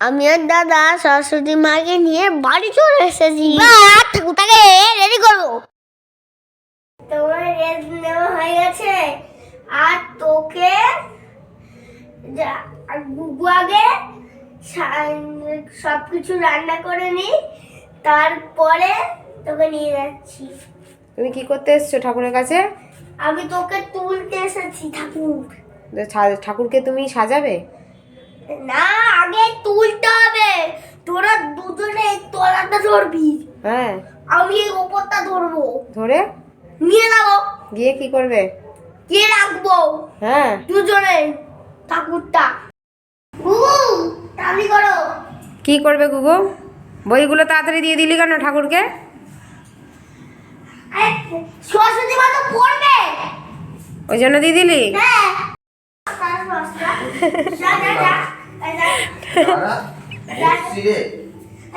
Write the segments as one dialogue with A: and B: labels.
A: আমি আর দাদা সরস্বতী মাকে নিয়ে বাড়ি চলে এসেছি। ঠাকুরটাকে রেডি করব তোমার রেস্ট নেওয়া হয়ে গেছে। আর তোকে গুগু আগে সব কিছু রান্না করে নি তারপরে তোকে নিয়ে যাচ্ছি।
B: তুমি কি করতে এসছো ঠাকুরের কাছে?
A: আমি তোকে তুলতে এসেছি ঠাকুর।
B: ঠাকুরকে তুমি সাজাবে?
A: না আগে তুলতে হবে তোরা দুজনে তলাটা ধরবি।
B: হ্যাঁ।
A: আমি এই ওপরটা ধরবো।
B: ধরে?
A: নিয়ে যাব।
B: গিয়ে কি করবে?
A: কে রাখব।
B: হ্যাঁ।
A: দুজনে। ঠাকুরটা। গুগু তালি করো।
B: কি করবে গুগু? বইগুলো তাড়াতাড়ি দিয়ে দিলি কেন ঠাকুরকে?
A: সরস্বতী মা তো পড়বে।
B: ওই জন্য দিয়ে দিলি?
A: হ্যাঁ। যা, যা, যা।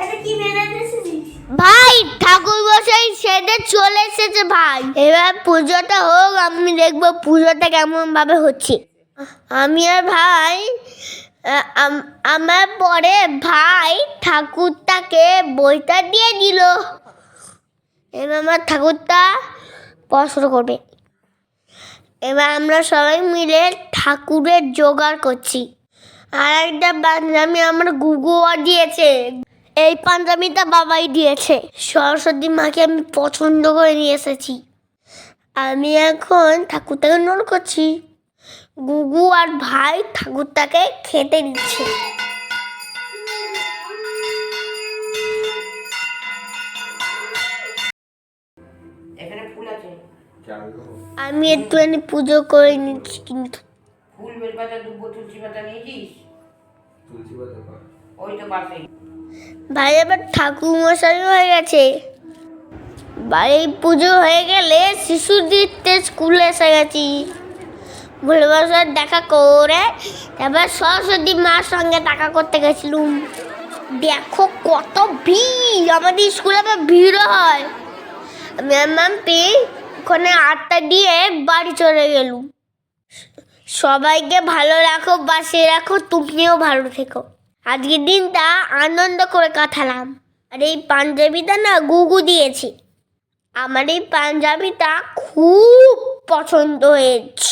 A: এসেছিস? ভাই ঠাকুর বসাই সেটে চলে এসেছে ভাই। এবার পুজোটা হোক, আমি দেখব পুজোটা কেমন ভাবে হচ্ছে। আমি আর ভাই আম- আমার পরে ভাই ঠাকুরটাকে বইটা দিয়ে দিল। এবার আমার ঠাকুরটা পড়াশুনো করবে। এবার আমরা সবাই মিলে ঠাকুরের জোগাড় করছি। আর একটা পাঞ্জাবি আমার গুগু দিয়েছে। এই পাঞ্জাবিটা বাবাই দিয়েছে। সরস্বতী মাকে আমি পছন্দ করে নিয়ে এসেছি। আমি এখন ঠাকুরটাকে নোট করছি। গুগু আর ভাই ঠাকুরটাকে খেতে দিচ্ছে।
B: এখানে ফুল আছে।
A: আমি একটুখানি পুজো করে নিচ্ছি কিন্তু।
B: ফুল বেলপাতা দুব্বো তুলসী পাতা নিয়েছিস?
C: তুলসী পাতা
B: ওই তো পাশেই।
A: ভাই এবার ঠাকুর মশাই হয়ে গেছে। বাড়ি পুজো হয়ে গেলে শিশুদিতে স্কুলে এসে গেছি। ভুলে বসার দেখা করে তারপর সরস্বতী মার সঙ্গে দেখা করতে গেছিলুম। দেখো কত ভিড়, আমাদের স্কুলে আবার ভিড় হয়। ম্যাম পেয়ে ওখানে আটটা দিয়ে বাড়ি চলে গেলুম। সবাইকে ভালো রাখো বাসে রাখো, তুমিও ভালো থেকো। আজকের দিনটা আনন্দ করে কাটালাম। আর এই পাঞ্জাবিটা না গুগু দিয়েছি। আমার এই পাঞ্জাবিটা খুব পছন্দ হয়েছে।